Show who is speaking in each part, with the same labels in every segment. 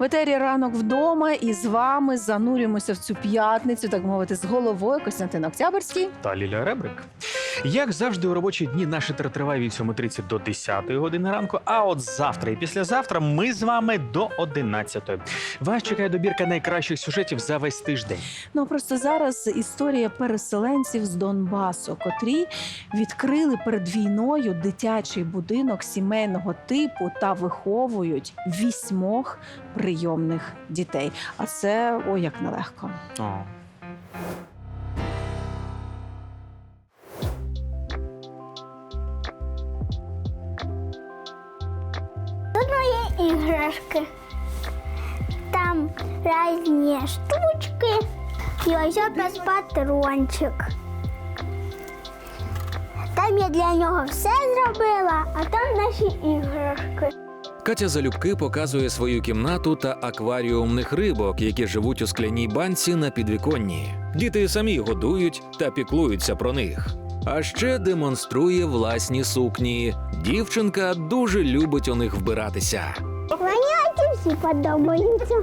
Speaker 1: В етері ранок вдома і з вами занурюємося в цю п'ятницю, так мовити, з головою Костянтин Октябрьський.
Speaker 2: та Ліля Ребрик. Як завжди, у робочі дні наш етер триває від 7.30 до 10 години ранку. А от завтра і післязавтра ми з вами до 11. Вас чекає добірка найкращих сюжетів за весь тиждень.
Speaker 1: Ну просто зараз історія переселенців з Донбасу, котрі відкрили перед війною дитячий будинок сімейного типу та виховують вісьмох прийомних дітей. А це ой як нелегко.
Speaker 2: О.
Speaker 3: игрушки. Там разные штучки. И ось без патрончик. Там я для нього все зробила, а там наші іграшки.
Speaker 4: Катя залюбки показує свою кімнату та акваріумних рибок, які живуть у скляній банці на підвіконні. Діти самі годують та піклуються про них. А ще демонструє власні сукні. Дівчинка дуже любить у них вбиратися.
Speaker 3: Всі подобаються.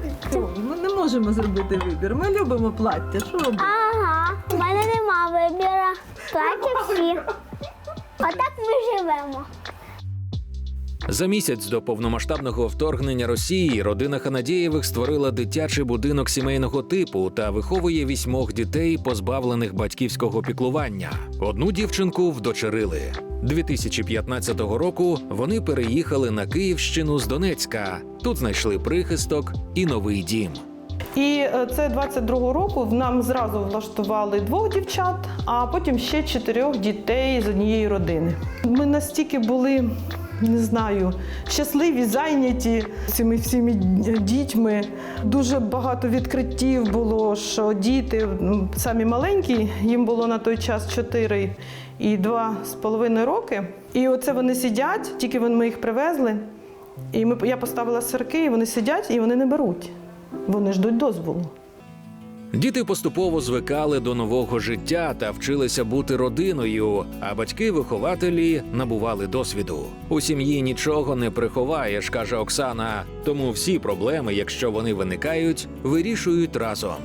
Speaker 5: Ми не можемо зробити вибір. Ми любимо плаття. Що робити?
Speaker 3: Ага, в мене нема вибіру. Плаття всі. Отак ми живемо.
Speaker 4: За місяць до повномасштабного вторгнення Росії родина Ханадєєвих створила дитячий будинок сімейного типу та виховує вісьмох дітей, позбавлених батьківського піклування. Одну дівчинку вдочерили. 2015 року вони переїхали на Київщину з Донецька. Тут знайшли прихисток і новий дім.
Speaker 5: І е, це 22-го року нам зразу влаштували двох дівчат, а потім ще чотирьох дітей з однієї родини. Ми настільки були. Не знаю, щасливі, зайняті цими всіми дітьми. Дуже багато відкриттів було, що діти самі маленькі, їм було на той час 4 і 2 з половиною роки. І оце вони сидять, тільки ми їх привезли. І ми, я поставила сирки, і вони сидять, і вони не беруть. Вони ждуть дозволу.
Speaker 4: Діти поступово звикали до нового життя та вчилися бути родиною, а батьки-вихователі набували досвіду. У сім'ї нічого не приховаєш, каже Оксана. Тому всі проблеми, якщо вони виникають, вирішують разом.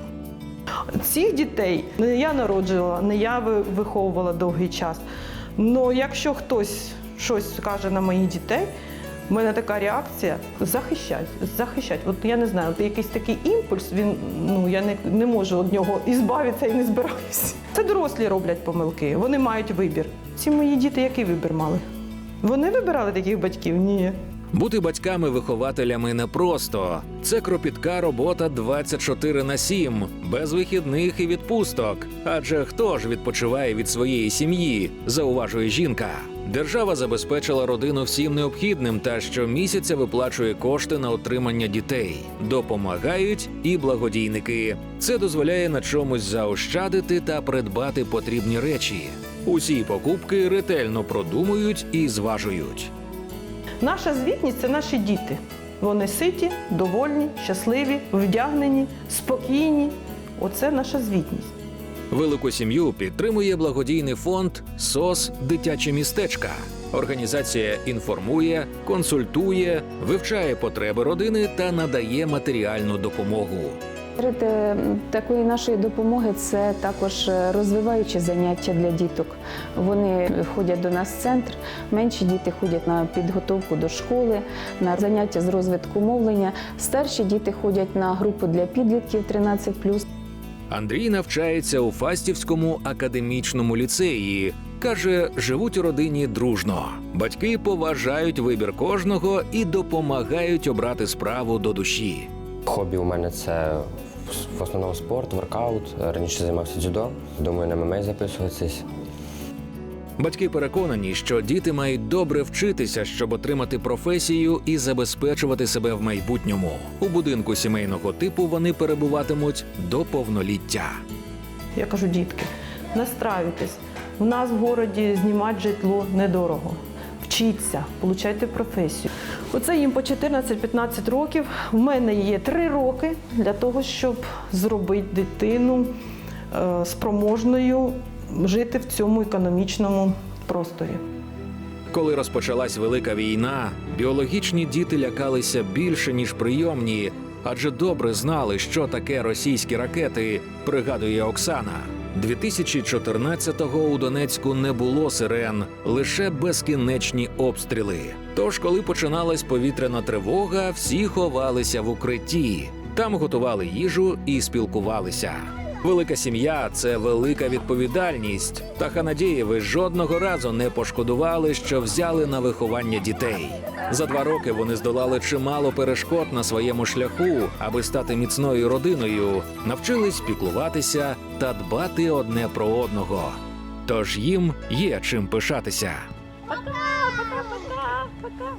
Speaker 5: Цих дітей не я народжувала, не я виховувала довгий час. Але якщо хтось щось скаже на моїх дітей, в мене така реакція захищать, захищать. От я не знаю, от якийсь такий імпульс, він ну я не, не можу від нього ізбавитися і не збираюся. Це дорослі роблять помилки, вони мають вибір. Ці мої діти який вибір мали? Вони вибирали таких батьків? Ні.
Speaker 4: Бути батьками-вихователями непросто. Це кропітка робота 24 на 7, без вихідних і відпусток. Адже хто ж відпочиває від своєї сім'ї, зауважує жінка. Держава забезпечила родину всім необхідним та щомісяця виплачує кошти на отримання дітей. Допомагають і благодійники. Це дозволяє на чомусь заощадити та придбати потрібні речі. Усі покупки ретельно продумують і зважують.
Speaker 5: Наша звітність це наші діти. Вони ситі, довольні, щасливі, вдягнені, спокійні. Оце наша звітність.
Speaker 4: Велику сім'ю підтримує благодійний фонд СОС Дитяче містечка. Організація інформує, консультує, вивчає потреби родини та надає матеріальну допомогу.
Speaker 6: Серед е, такої нашої допомоги це також е, розвиваючі заняття для діток. Вони ходять до нас в центр. Менші діти ходять на підготовку до школи, на заняття з розвитку мовлення. Старші діти ходять на групу для підлітків 13+.
Speaker 4: Андрій навчається у Фастівському академічному ліцеї. Каже, живуть у родині дружно. Батьки поважають вибір кожного і допомагають обрати справу до душі.
Speaker 7: Хобі у мене це в основному спорт, воркаут. Раніше займався дзюдо. Думаю, на ММА записуватись.
Speaker 4: Батьки переконані, що діти мають добре вчитися, щоб отримати професію і забезпечувати себе в майбутньому. У будинку сімейного типу вони перебуватимуть до повноліття.
Speaker 5: Я кажу, дітки, настраюйтесь. У нас в городі знімати житло недорого. Вчіться, получайте професію. Оце їм по 14-15 років. В мене є 3 роки для того, щоб зробити дитину е, спроможною жити в цьому економічному просторі.
Speaker 4: Коли розпочалась велика війна, біологічні діти лякалися більше ніж прийомні, адже добре знали, що таке російські ракети, пригадує Оксана. 2014-го у Донецьку не було сирен, лише безкінечні обстріли. Тож, коли починалась повітряна тривога, всі ховалися в укритті. Там готували їжу і спілкувалися. Велика сім'я це велика відповідальність. Та Ханадієви жодного разу не пошкодували, що взяли на виховання дітей. За два роки вони здолали чимало перешкод на своєму шляху, аби стати міцною родиною, навчились піклуватися та дбати одне про одного. Тож їм є чим пишатися.
Speaker 1: Пока, пока, пока, пока.